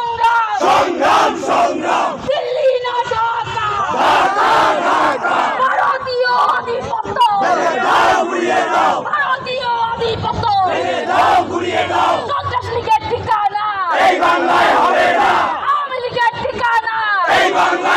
সংগ্রাম সংগ্রাম। সংগ্রাম দিল্লি না ঢাকা ঢাকা ঢাকা ভারতীয় আধিপত্য। মেরে দাও ঘুরিয়ে দাও। ভারতীয় আধিপত্য। মেরে দাও ঘুরিয়ে দাও। সন্ত্রাস লীগের ঠিকানা। এই বাংলায় হবে না। আওয়ামী লীগের ঠিকানা। এই বাংলা